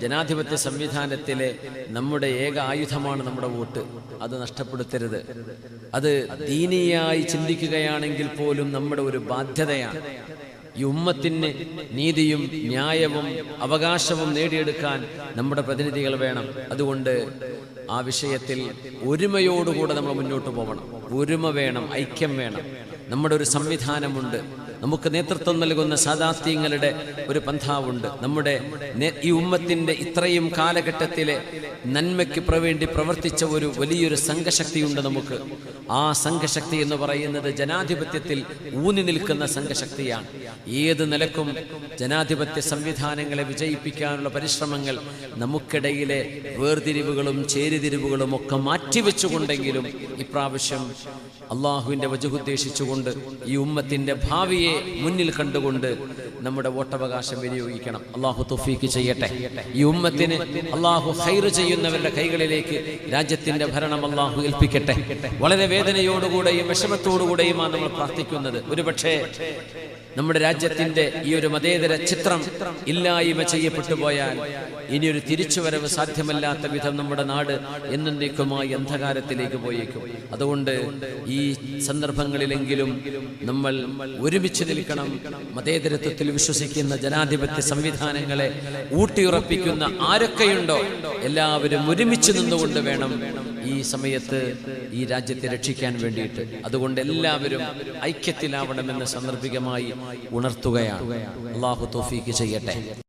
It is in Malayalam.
ജനാധിപത്യ സംവിധാനത്തിലെ നമ്മുടെ ഏക ആയുധമാണ് നമ്മുടെ വോട്ട്. അത് നഷ്ടപ്പെടുത്തരുത്. അത് ദീനീയായി ചിന്തിക്കുകയാണെങ്കിൽ പോലും നമ്മുടെ ഒരു ബാധ്യതയാണ്. ഈ ഉമ്മത്തിന് നീതിയും ന്യായവും അവകാശവും നേടിയെടുക്കാൻ നമ്മുടെ പ്രതിനിധികൾ വേണം. അതുകൊണ്ട് ആ വിഷയത്തിൽ ഒരുമയോടുകൂടെ നമ്മൾ മുന്നോട്ട് പോകണം ഒരുമ വേണം ഐക്യം വേണം. നമ്മുടെ ഒരു സംവിധാനമുണ്ട്. നമുക്ക് നേതൃത്വം നൽകുന്ന സാദാത്യങ്ങളുടെ ഒരു പന്ഥാവുണ്ട്. നമ്മുടെ ഈ ഉമ്മത്തിന്റെ ഇത്രയും കാലഘട്ടത്തിലെ നന്മയ്ക്ക് പ്രവേണ്ടി പ്രവർത്തിച്ച ഒരു വലിയൊരു സംഘശക്തിയുണ്ട് നമുക്ക്. ആ സംഘശക്തി എന്ന് പറയുന്നത് ജനാധിപത്യത്തിൽ ഊന്നി നിൽക്കുന്ന സംഘശക്തിയാണ്. ഏത് നിലക്കും ജനാധിപത്യ സംവിധാനങ്ങളെ വിജയിപ്പിക്കാനുള്ള പരിശ്രമങ്ങൾ നമുക്കിടയിലെ വേർതിരിവുകളും ചേരിതിരിവുകളും ഒക്കെ മാറ്റിവെച്ചുകൊണ്ടെങ്കിലും ഇപ്രാവശ്യം അള്ളാഹുവിന്റെ വജുഹുദ്ദേശിച്ചുകൊണ്ട് ഈ ഉമ്മത്തിന്റെ ഭാവിയെ മുന്നിൽ കണ്ടുകൊണ്ട് നമ്മുടെ വോട്ടവകാശം വിനിയോഗിക്കണം. അള്ളാഹു തുഫീക്ക് ചെയ്യട്ടെ. ഈ ഉമ്മത്തിന് അള്ളാഹു ഹൈർ ചെയ്യുന്നവരുടെ കൈകളിലേക്ക് രാജ്യത്തിന്റെ ഭരണം അള്ളാഹു ഏൽപ്പിക്കട്ടെ. വളരെ വേദനയോടുകൂടെയും വിഷമത്തോടുകൂടെയുമാണ് നമ്മൾ പ്രാർത്ഥിക്കുന്നത്. ഒരുപക്ഷെ നമ്മുടെ രാജ്യത്തിന്റെ ഈ ഒരു മതേതര ചിത്രം ഇല്ലായ്മ ചെയ്യപ്പെട്ടു പോയാൽ ഇനിയൊരു തിരിച്ചുവരവ് സാധ്യമല്ലാത്ത വിധം നമ്മുടെ നാട് എന്നേക്കുമായി അന്ധകാരത്തിലേക്ക് പോയേക്കും. അതുകൊണ്ട് ഈ സന്ദർഭങ്ങളിലെങ്കിലും നമ്മൾ ഒരുമിച്ച് നിൽക്കണം. മതേതരത്വത്തിൽ വിശ്വസിക്കുന്ന ജനാധിപത്യ സംവിധാനങ്ങളെ ഊട്ടിയുറപ്പിക്കുന്ന ആരൊക്കെയുണ്ടോ എല്ലാവരും ഒരുമിച്ച് നിന്നുകൊണ്ട് വേണം ഈ സമയത്ത് ഈ രാജ്യത്തെ രക്ഷിക്കാൻ വേണ്ടിയിട്ട്. അതുകൊണ്ട് എല്ലാവരും ഐക്യത്തിലാവണമെന്ന് സന്ദർഭികമായി ഉണർത്തുകയാണ്. അള്ളാഹു തോഫീക്ക് ചെയ്യട്ടെ.